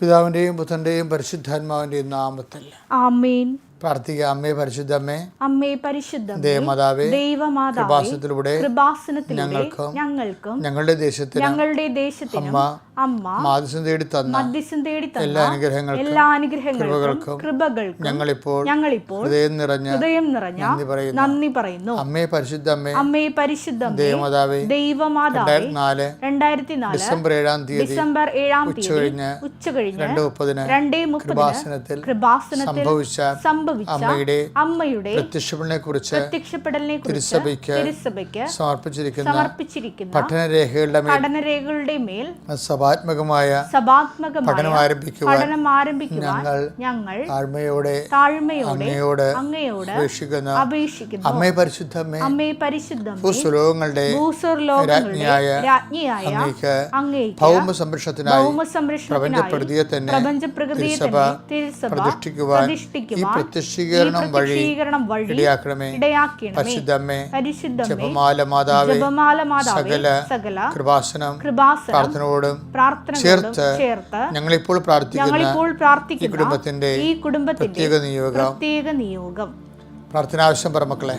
പിതാവിന്റെയും പുത്രന്റെയും പരിശുദ്ധാത്മാവിന്റെയും നാമത്തിൽ. ആമേൻ. പ്രാർത്ഥിക്കുക അമ്മേ പരിശുദ്ധ അമ്മേ പരിശുദ്ധ ദേവമാതാവേ ദൈവമാതാവേ കൃപാസനത്തിലൂടെ കൃപാസനത്തിലൂടെ ഞങ്ങൾക്കും ഞങ്ങൾക്കും ഞങ്ങളുടെ ദേശത്തിന് ഞങ്ങളുടെ ദേശത്തിനും അമ്മ അമ്മ തേടി തന്ന മധ്യസ്ഥം തേടി എല്ലാ തന്ന അനുഗ്രഹങ്ങൾക്കും എല്ലാ അനുഗ്രഹങ്ങൾക്കും കൃപകൾക്കും ഞങ്ങളിപ്പോൾ ഞങ്ങളിപ്പോൾ ഹൃദയം നിറഞ്ഞ ഹൃദയം നിറഞ്ഞ നന്ദി പറയുന്നു. നന്ദി പറയുന്നു. അമ്മേ അമ്മയെ അമ്മേ പരിശുദ്ധ ദൈവമാതാവേ ദൈവമാതാവേ നാല് രണ്ടായിരത്തി നാല് ഡിസംബർ ഏഴാം തീയതി ഡിസംബർ ഏഴാം തീയതി ഉച്ചകഴിഞ്ഞ് ഉച്ച കഴിഞ്ഞ് രണ്ട് മുപ്പതിന് രണ്ടേ കൃപാസനത്തിൽ സംഭവിച്ച സംഭവിച്ച അമ്മയുടെ അമ്മയുടെ പ്രത്യക്ഷപ്പെടലിനെ കുറിച്ച് പ്രത്യക്ഷപ്പെടലിനെ കുറിച്ച് തിരുസഭയ്ക്ക് തിരുസഭയ്ക്ക് സമർപ്പിച്ചിരിക്കുന്ന സമർപ്പിച്ചിരിക്കുന്ന പഠനരേഖകളുടെ മേൽ പഠനരേഖകളുടെ മേൽ സഭാത്മകമായ സഭാത്മകമായ പഠനം ആരംഭിക്കുവാൻ ഞങ്ങൾ ഞങ്ങൾ താഴ്മയോടെ താഴ്മയോടെ അങ്ങയോട് അപേക്ഷിക്കുന്ന. അപേക്ഷിക്കുന്നു. അമ്മേ പരിശുദ്ധമേ അമ്മേ പരിശുദ്ധം ഭൂസ്വലോകങ്ങളുടെ രാജ്ഞിയായ രാജ്ഞിയായ അങ്ങേക്ക് ഭൗമ സംരക്ഷണത്തിനായി തന്നെ പ്രപഞ്ച പ്രകൃതിയെ തന്നെ തിരുസഭ പ്രതിഷ്ഠിക്കുവാൻ ഈ പ്രത്യക്ഷീകരണം വഴി ഇടയാക്കണമേ. പരിശുദ്ധമ്മേ പരിശുദ്ധമേ. ജപമാല മാതാവേ ജപമാല മാതാവേ സകല സകല കൃപാസനം കൃപാസനം പ്രാർത്ഥനയോടും പ്രാർത്ഥനകളോടും ചേർത്ത് ഞങ്ങളിപ്പോൾ ഈ പ്രാർത്ഥിക്കുന്ന കുടുംബത്തിന്റെ ഈ കുടുംബത്തിന്റെ പ്രത്യേക നിയോഗം. നിയോഗം. പ്രാർത്ഥനാവശ്യം പറ മക്കളെ.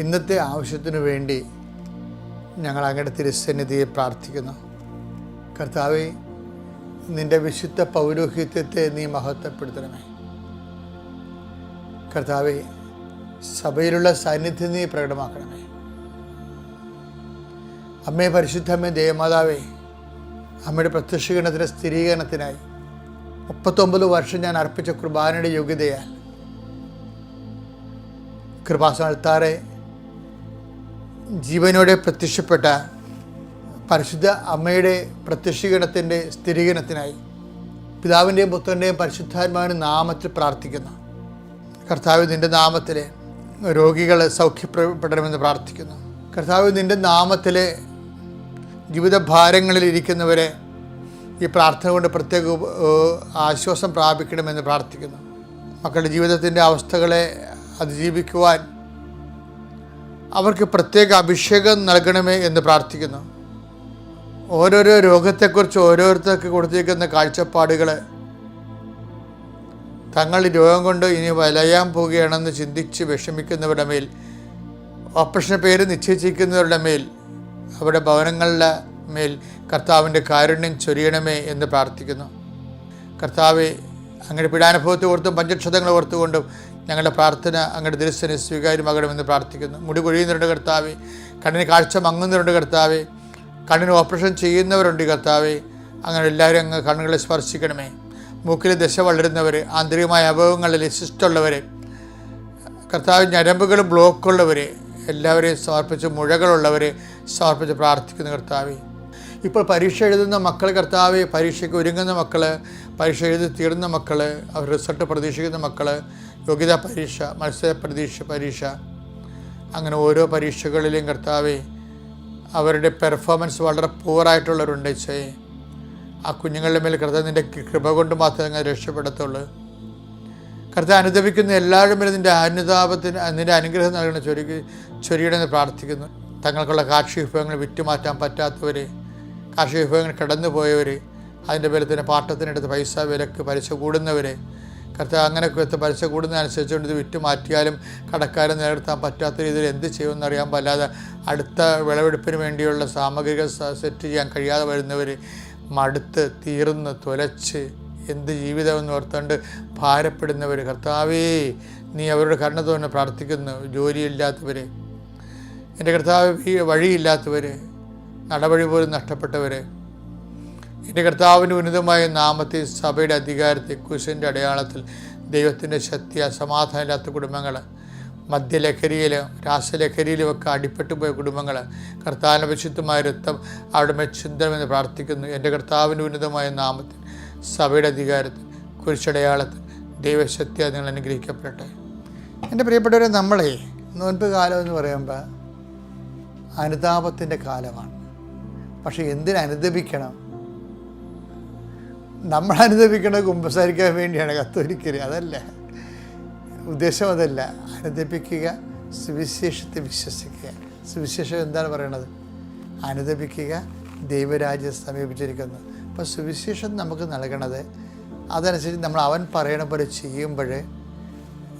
ഇന്നത്തെ ആവശ്യത്തിനു വേണ്ടി ഞങ്ങൾ അങ്ങയുടെ തിരുസന്നിധിയെ പ്രാർത്ഥിക്കുന്നു. കർത്താവെ നിന്റെ വിശുദ്ധ പൗരോഹിത്യത്തെ നീ മഹത്വപ്പെടുത്തണമേ. കർത്താവെ സഭയിലുള്ള സാന്നിധ്യം നീ പ്രകടമാക്കണമേ. അമ്മേ പരിശുദ്ധമ്മേ ദേവമാതാവേ അമ്മയുടെ പ്രത്യക്ഷീകരണത്തിന്റെ സ്ഥിരീകരണത്തിനായി മുപ്പത്തൊമ്പത് വർഷം ഞാൻ അർപ്പിച്ച കുർബാനയുടെ യോഗ്യതയാൽ കൃപാസനത്താറെ ജീവനോടെ പ്രത്യക്ഷപ്പെട്ട പരിശുദ്ധ അമ്മയുടെ പ്രത്യക്ഷീകരണത്തിന്റെ സ്ഥിരീകരണത്തിനായി പിതാവിന്റെയും പുത്രന്റെയും പരിശുദ്ധാത്മാവിന്റെ നാമത്തിൽ പ്രാർത്ഥിക്കുന്നു. കർത്താവ് നിന്റെ നാമത്തിൽ രോഗികൾ സൗഖ്യപ്പെടണമെന്ന് പ്രാർത്ഥിക്കുന്നു. കർത്താവ് നിന്റെ നാമത്തിൽ ജീവിത ഭാരങ്ങളിൽ ഇരിക്കുന്നവരെ ഈ പ്രാർത്ഥന കൊണ്ട് പ്രത്യേക ആശ്വാസം പ്രാപിക്കണമെന്ന് പ്രാർത്ഥിക്കുന്നു. മക്കളുടെ ജീവിതത്തിന്റെ അവസ്ഥകളെ അതിജീവിക്കുവാൻ അവർക്ക് പ്രത്യേക അഭിഷേകം നൽകണമേ എന്ന് പ്രാർത്ഥിക്കുന്നു. ഓരോരോ രോഗത്തെക്കുറിച്ച് ഓരോരുത്തർക്ക് കൊടുത്തിരിക്കുന്ന കാഴ്ചപ്പാടുകൾ തങ്ങൾ രോഗം കൊണ്ട് ഇനി വലയാൻ പോവുകയാണെന്ന് ചിന്തിച്ച് വിഷമിക്കുന്നവരുടെ മേൽ ഓപ്പറേഷൻ പേര് നിശ്ചയിച്ചിരിക്കുന്നവരുടെ മേൽ അവരുടെ ഭവനങ്ങളുടെ മേൽ കർത്താവിന്റെ കാരുണ്യം ചൊരിയണമേ എന്ന് പ്രാർത്ഥിക്കുന്നു. കർത്താവെ അങ്ങയുടെ പീഡാനുഭവത്തെ ഓർത്തും പഞ്ചക്ഷതങ്ങൾ ഓർത്തുകൊണ്ടും ഞങ്ങളുടെ പ്രാർത്ഥന അങ്ങയുടെ ദൃശ്യനെ സ്വീകാര്യമാകണമെന്ന് പ്രാർത്ഥിക്കുന്നു. മുടി കൊഴിയുന്നവരുടെ കർത്താവെ. കണ്ണിന് കാഴ്ച മങ്ങുന്നവരുടെ കർത്താവെ. കണ്ണിന് ഓപ്പറേഷൻ ചെയ്യുന്നവരുണ്ട് കർത്താവെ. അങ്ങനെ എല്ലാവരും അങ്ങ് കണ്ണുകളെ സ്പർശിക്കണമേ. മൂക്കിൽ ദശ വളരുന്നവർ ആന്തരികമായ അഭവങ്ങളിൽ ശിഷ്ടമുള്ളവർ കർത്താവ് ഞരമ്പുകൾ ബ്ലോക്കുള്ളവർ എല്ലാവരെയും സമർപ്പിച്ച് മുഴകളുള്ളവരെ സമർപ്പിച്ച് പ്രാർത്ഥിക്കുന്ന കർത്താവെ. ഇപ്പോൾ പരീക്ഷ എഴുതുന്ന മക്കൾ കർത്താവ് പരീക്ഷയ്ക്ക് ഒരുങ്ങുന്ന മക്കൾ പരീക്ഷ എഴുതി തീർന്ന മക്കൾ അവർ റിസൾട്ട് പ്രതീക്ഷിക്കുന്ന മക്കൾ യോഗ്യതാ പരീക്ഷ മത്സര പ്രതീക്ഷ പരീക്ഷ അങ്ങനെ ഓരോ പരീക്ഷകളിലെയും കർത്താവെ അവരുടെ പെർഫോമൻസ് വളരെ പൂവറായിട്ടുള്ളവരുണ്ട് ചേ ആ കുഞ്ഞുങ്ങളുടെ മേൽ കർത്താവ് നിന്റെ കൃപ കൊണ്ട് മാത്രമേ അങ്ങനെ രക്ഷപ്പെടത്തുള്ളൂ. കർത്താവ് അനുദപിക്കുന്ന എല്ലാവരും മേലും നിന്റെ അനുതാപത്തിന് നിന്റെ അനുഗ്രഹം നൽകണ ചൊരി ചൊരിയണമെന്ന് പ്രാർത്ഥിക്കുന്നു. തങ്ങൾക്കുള്ള കാർഷിക വിഭവങ്ങൾ വിറ്റുമാറ്റാൻ പറ്റാത്തവർ കാർഷിക വിഭവങ്ങൾ കടന്നു പോയവർ അതിന്റെ തന്നെ പാട്ടത്തിനെടുത്ത് പൈസ വിലക്ക് പലിശ കൂടുന്നവർ കർത്താവ് അങ്ങനെ പലിശ കൂടുന്നതനുസരിച്ചുകൊണ്ട് ഇത് വിറ്റ് മാറ്റിയാലും കടക്കാരെ നിലനിർത്താൻ പറ്റാത്ത രീതിയിൽ എന്ത് ചെയ്യുമെന്ന് അറിയാൻ പറ്റാതെ അടുത്ത വിളവെടുപ്പിന് വേണ്ടിയുള്ള സാമഗ്രികൾ സെറ്റ് ചെയ്യാൻ കഴിയാതെ വരുന്നവർ മടുത്ത് തീർന്ന് തുലച്ച് എന്ത് ജീവിതമെന്ന് ഓർത്തുകൊണ്ട് ഭാരപ്പെടുന്നവർ. കർത്താവേ നീ അവരുടെ കരുണ തോന്നെ പ്രാർത്ഥിക്കുന്നു. ജോലിയില്ലാത്തവർ എന്റെ കർത്താവ് വഴിയില്ലാത്തവർ നടപടി പോലും നഷ്ടപ്പെട്ടവർ എന്റെ കർത്താവിന്റെ ഉന്നതമായ നാമത്തിൽ സഭയുടെ അധികാരത്തെ കുശിന്റെ അടയാളത്തിൽ ദൈവത്തിന്റെ ശക്തി അസമാധാനമില്ലാത്ത കുടുംബങ്ങൾ മദ്യലഹരിയിലും രാസലഹരിയിലും ഒക്കെ അടിപ്പെട്ടു പോയ കുടുംബങ്ങൾ കർത്താവിന്റെ വിശുദ്ധമായ രക്തം അവിടെ മെച്ചിന്തമെന്ന് പ്രാർത്ഥിക്കുന്നു. എന്റെ കർത്താവിന്റെ ഉന്നതമായ നാമത്തിൽ സഭയുടെ അധികാരത്തിൽ കുരിശടയാളത്തിൽ ദൈവശക്തി നിങ്ങൾ അനുഗ്രഹിക്കപ്പെടട്ടെ. എന്റെ പ്രിയപ്പെട്ടവരെ നമ്മളെ നോൻപ് കാലം എന്ന് പറയുമ്പോൾ അനുതാപത്തിന്റെ കാലമാണ്. പക്ഷേ എന്തിന് അനുദപിക്കണം നമ്മൾ അനുദപിക്കണത് കുമ്പസാരിക്കാൻ വേണ്ടിയാണ് കത്തോലിക്കര്. അതല്ല. ഉദ്ദേശം അതല്ല. അനുദപിക്കുക സുവിശേഷത്തെ വിശ്വസിക്കുക. സുവിശേഷം എന്താണ് പറയണത്? അനുദപിക്കുക ദൈവരാജ്യം സമീപിച്ചിരിക്കുന്നു. അപ്പോൾ സുവിശേഷം നമുക്ക് നൽകണത് അതനുസരിച്ച് നമ്മൾ അവൻ പറയണ പോലെ ചെയ്യുമ്പോൾ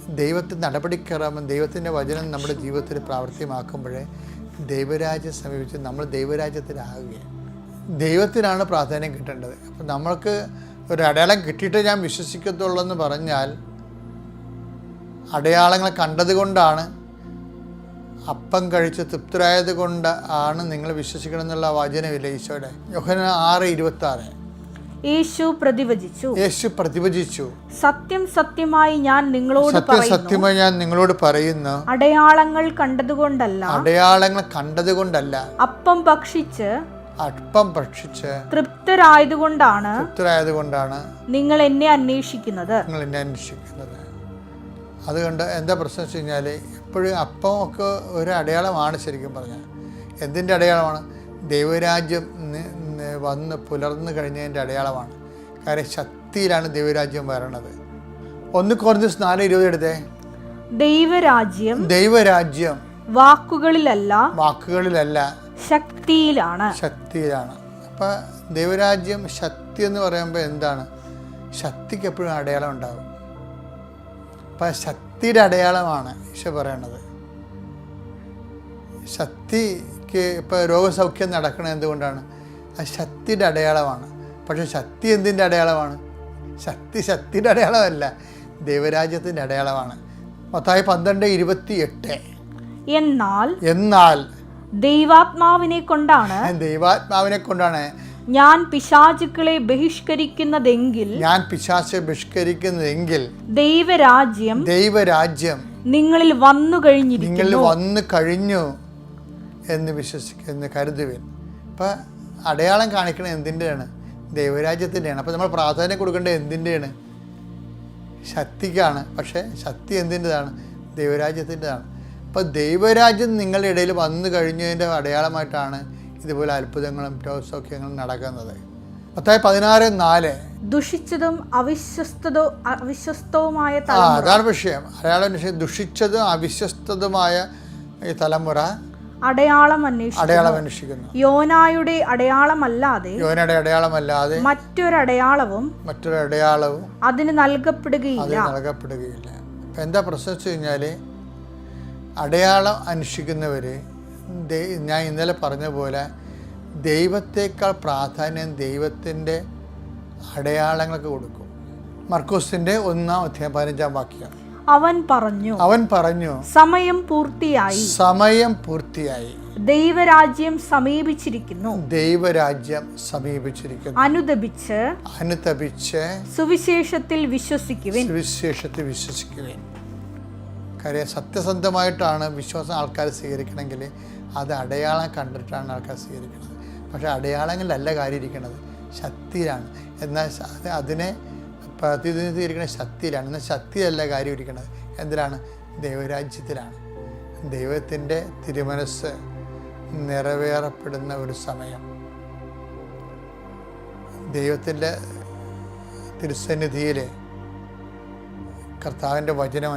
ദൈവത്തിന്റെ നടപടിക്രമം ദൈവത്തിന്റെ വചനം നമ്മുടെ ജീവിതത്തിൽ പ്രാവർത്തികമാക്കുമ്പോൾ ദൈവരാജ്യം സമീപിച്ച് നമ്മൾ ദൈവരാജ്യത്തിലാകുകയാണ്. ദൈവത്തിനാണ് പ്രാധാന്യം കിട്ടേണ്ടത്. അപ്പം നമ്മൾക്ക് ഒരു അടയാളം കിട്ടിയിട്ട് ഞാൻ വിശ്വസിക്കത്തുള്ളൂ എന്ന് പറഞ്ഞാൽ അടയാളങ്ങൾ കണ്ടതുകൊണ്ടാണ് അപ്പം കഴിച്ച് തൃപ്തരായത് കൊണ്ട് ആണ് നിങ്ങൾ വിശ്വസിക്കണം എന്നുള്ള വചനമില്ല ഈശോയുടെ? യോഹന ആറ് ഇരുപത്തി ആറ് യേശു പ്രതിവചിച്ചു. യേശു പ്രതിവചിച്ചു. സത്യം സത്യമായി ഞാൻ നിങ്ങളോട് സത്യം സത്യമായി ഞാൻ നിങ്ങളോട് പറയുന്നു. അടയാളങ്ങൾ കണ്ടതുകൊണ്ടല്ല അടയാളങ്ങൾ കണ്ടതുകൊണ്ടല്ല അപ്പം ഭക്ഷിച്ച് അപ്പം ഭക്ഷിച്ച് തൃപ്തരായതുകൊണ്ടാണ് തൃപ്തരായതുകൊണ്ടാണ് നിങ്ങൾ എന്നെ അന്വേഷിക്കുന്നത്. നിങ്ങൾ എന്നെ അന്വേഷിക്കുന്നത്. അതുകൊണ്ട് എന്താ പ്രശ്നം വെച്ച് കഴിഞ്ഞാൽ എപ്പോഴും അപ്പം ഒക്കെ ഒരു അടയാളമാണ് ശരിക്കും പറഞ്ഞാൽ. എന്തിന്റെ അടയാളമാണ്? ദൈവരാജ്യം വന്ന് പുലർന്നു കഴിഞ്ഞതിന്റെ അടയാളമാണ്. കാര്യം ശക്തിയിലാണ് ദൈവരാജ്യം വരണത്. ഒന്ന് കുറഞ്ഞ നാല് ഇരുപത് എടുത്തേ. ദൈവരാജ്യം ദൈവരാജ്യം വാക്കുകളിലല്ല വാക്കുകളിലല്ല. ശക്തിയിലാണ്. ശക്തിയിലാണ്. അപ്പം ദൈവരാജ്യം ശക്തി എന്ന് പറയുമ്പോൾ എന്താണ്? ശക്തിക്ക് എപ്പോഴും അടയാളം ഉണ്ടാകും അപ്പം ശക്തിയുടെ അടയാളമാണ് ഈശോ പറയണത്. ശക്തിക്ക് ഇപ്പോൾ രോഗസൗഖ്യം നടക്കണത് എന്തുകൊണ്ടാണ്? ആ ശക്തിയുടെ അടയാളമാണ്. പക്ഷെ ശക്തി എന്തിന്റെ അടയാളമാണ്? ശക്തി ശക്തിയുടെ അടയാളമല്ല ദൈവരാജ്യത്തിന്റെ അടയാളമാണ്. മൊത്തമായി പന്ത്രണ്ട് ഇരുപത്തി എട്ട് എന്നാൽ എന്നാൽ ദൈവാത്മാവിനെ കൊണ്ടാണ് ദൈവാത്മാവിനെ കൊണ്ടാണ് ഞാൻ പിശാചുക്കളെ ബഹിഷ്കരിക്കുന്നതെങ്കിൽ ഞാൻ പിശാചെ ബഹിഷ്കരിക്കുന്നതെങ്കിൽ ദൈവരാജ്യം ദൈവരാജ്യം നിങ്ങളിൽ വന്നു നിങ്ങളിൽ കഴിഞ്ഞിരിക്കുന്നു വന്നു കഴിഞ്ഞു എന്ന് വിശ്വസിക്കുന്ന കരുതുവിൻ. അപ്പം അടയാളം കാണിക്കണത് എന്തിന്റെയാണ്? ദൈവരാജ്യത്തിന്റെയാണ്. അപ്പോൾ നമ്മൾ പ്രാധാന്യം കൊടുക്കേണ്ടത് എന്തിന്റെയാണ്? ശക്തിക്കാണ്. പക്ഷേ ശക്തി എന്തിന്റെതാണ്? ദൈവരാജ്യത്തിന്റെതാണ്. അപ്പോൾ ദൈവരാജ്യം നിങ്ങളുടെ ഇടയിൽ വന്നു കഴിഞ്ഞതിന്റെ അടയാളമായിട്ടാണ് ഇതുപോലെ അത്ഭുതങ്ങളും രോഗസൗഖ്യങ്ങളും നടക്കുന്നത്. പത്തായി പതിനാറ് നാല്. ദുഷിച്ചതും അവിശ്വസ്തതോ അവിശ്വസ്തവുമായ ആ അതാണ് വിഷയം. അയാളെ വിഷയം ദുഷിച്ചതും അവിശ്വസ്തതുമായ ഈ തലമുറ അടയാളം അടയാളം അന്വേഷിക്കുന്നു. യോനായുടെ അടയാളമല്ലാതെ യോനയുടെ അടയാളമല്ലാതെ മറ്റൊരടയാളവും മറ്റൊരു അടയാളവും അതിന് നൽകപ്പെടുകയില്ല. നൽകപ്പെടുകയില്ല എന്താ പ്രശ്നം വെച്ച് കഴിഞ്ഞാൽ അടയാളം അനുഷ്ഠിക്കുന്നവർ ഞാൻ ഇന്നലെ പറഞ്ഞ പോലെ ദൈവത്തേക്കാൾ പ്രാധാന്യം ദൈവത്തിന്റെ അടയാളങ്ങൾക്ക് കൊടുക്കും. മർക്കോസിന്റെ ഒന്നാം അധ്യായം പതിനഞ്ചാം വാക്യം. അവൻ പറഞ്ഞു അവൻ പറഞ്ഞു സമയം പൂർത്തിയായി. സമയം പൂർത്തിയായി. ദൈവരാജ്യം സമീപിച്ചിരിക്കുന്നു. ദൈവരാജ്യം സമീപിച്ചിരിക്കുന്നു. അനുദപിച്ച് അനുതപിച്ച് സുവിശേഷത്തിൽ വിശ്വസിക്കുവിൻ. സുവിശേഷത്തിൽ വിശ്വസിക്കുകയും കാര്യം സത്യസന്ധമായിട്ടാണ് വിശ്വാസം ആൾക്കാർ സ്വീകരിക്കണമെങ്കിൽ അത് അടയാളം കണ്ടിട്ടാണ് ആൾക്കാർ സ്വീകരിക്കുന്നത്. പക്ഷേ അടയാളങ്ങളിലല്ല കാര്യം ഇരിക്കുന്നത് ശക്തിയിലാണ്. എന്നാൽ അതിനെ പ്രതിനിധീകരിക്കുന്ന ശക്തിയിലാണ്. എന്നാൽ ശക്തിയല്ല കാര്യം ഇരിക്കുന്നത് എന്തിനാണ് ദൈവരാജ്യത്തിലാണ്. ദൈവത്തിന്റെ തിരുമനസ് നിറവേറപ്പെടുന്ന ഒരു സമയം. ദൈവത്തിന്റെ തിരുസന്നിധിയിൽ കർത്താവിന്റെ വചനം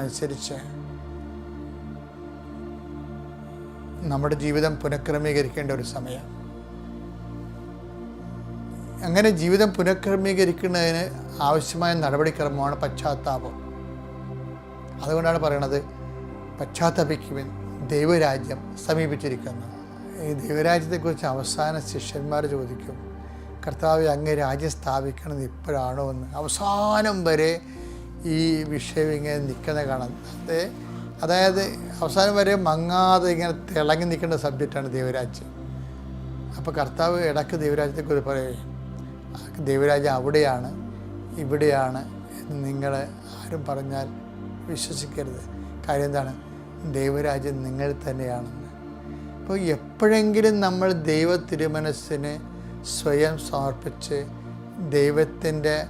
നമ്മുടെ ജീവിതം പുനഃക്രമീകരിക്കേണ്ട ഒരു സമയം അങ്ങനെ ജീവിതം പുനഃക്രമീകരിക്കുന്നതിന് ആവശ്യമായ നടപടിക്രമമാണ് പശ്ചാത്താപം. അതുകൊണ്ടാണ് പറയണത് പശ്ചാത്തപിക്കുവിൻ ദൈവരാജ്യം സമീപിച്ചിരിക്കുന്നു. ഈ ദൈവരാജ്യത്തെക്കുറിച്ച് അവസാന ശിഷ്യന്മാർ ചോദിക്കും കർത്താവ് അങ്ങ് രാജ്യം സ്ഥാപിക്കണത് ഇപ്പോഴാണോ? എന്ന്. അവസാനം വരെ ഈ വിഷയം ഇങ്ങനെ നിൽക്കുന്ന കാണാം. അത് അതായത് അവസാനം വരെ മങ്ങാതെ ഇങ്ങനെ തിളങ്ങി നിൽക്കേണ്ട സബ്ജക്റ്റാണ് ദൈവരാജ്യം. അപ്പോൾ കർത്താവ് ഇടയ്ക്ക് ദൈവരാജ്യത്തെക്കുറിച്ച് പറയുകയും ദൈവരാജ്യം അവിടെയാണ് ഇവിടെയാണ് എന്ന് നിങ്ങൾ ആരും പറഞ്ഞാൽ വിശ്വസിക്കരുത്. കാര്യം എന്താണ്? ദൈവരാജ്യം നിങ്ങൾ തന്നെയാണെന്ന്. അപ്പോൾ എപ്പോഴെങ്കിലും നമ്മൾ ദൈവ തിരുമനസ്സിന് സ്വയം സമർപ്പിച്ച് ദൈവത്തിന്റെ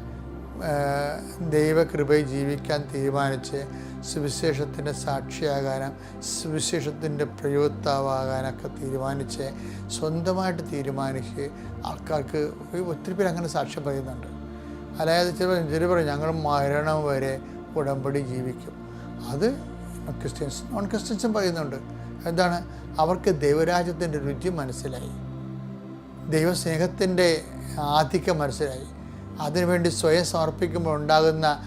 ദൈവകൃപയിൽ ജീവിക്കാൻ തീരുമാനിച്ച് സുവിശേഷത്തിന്റെ സാക്ഷിയാകാനും സുവിശേഷത്തിന്റെ പ്രയോക്താവാകാനൊക്കെ തീരുമാനിച്ച് സ്വന്തമായിട്ട് തീരുമാനിച്ച് ആൾക്കാർക്ക് ഒത്തിരി പേര് അങ്ങനെ സാക്ഷ്യം പറയുന്നുണ്ട്. അതായത് ചില ചില പറയും ഞങ്ങൾ മരണം വരെ ഉടമ്പടി ജീവിക്കും. അത് ക്രിസ്ത്യൻസ് നോൺ ക്രിസ്ത്യൻസും പറയുന്നുണ്ട്. എന്താണ്? അവർക്ക് ദൈവരാജ്യത്തിന്റെ രുചി മനസ്സിലായി. ദൈവസ്നേഹത്തിന്റെ ആധിക്യം മനസ്സിലായി. അതിനുവേണ്ടി സ്വയം സമർപ്പിക്കുമ്പോൾ ഉണ്ടാകുന്ന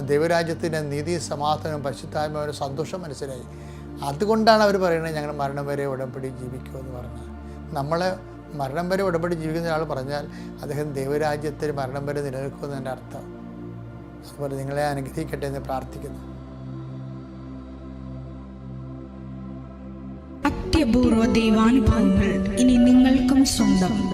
ദൈവരാജ്യത്തിന്റെ നീതി സമാധാനം അവർ സന്തോഷം മനസ്സിലായി. അതുകൊണ്ടാണ് അവർ പറയുന്നത് ഞങ്ങൾ മരണം വരെ ഉടമ്പടി എന്ന് പറഞ്ഞത് നമ്മൾ മരണം വരെ ഉടമ്പടി ജീവിക്കുന്ന ഒരാൾ പറഞ്ഞാൽ അദ്ദേഹം ദൈവരാജ്യത്തിൽ മരണം വരെ നിലനിൽക്കുമെന്ന് എന്റെ അർത്ഥം. അതുപോലെ നിങ്ങളെ അനുഗ്രഹിക്കട്ടെ എന്ന് പ്രാർത്ഥിക്കുന്നു. അത്യപൂർവ ദൈവാനുഭവങ്ങൾ ഇനി നിങ്ങൾക്കും സ്വന്തം.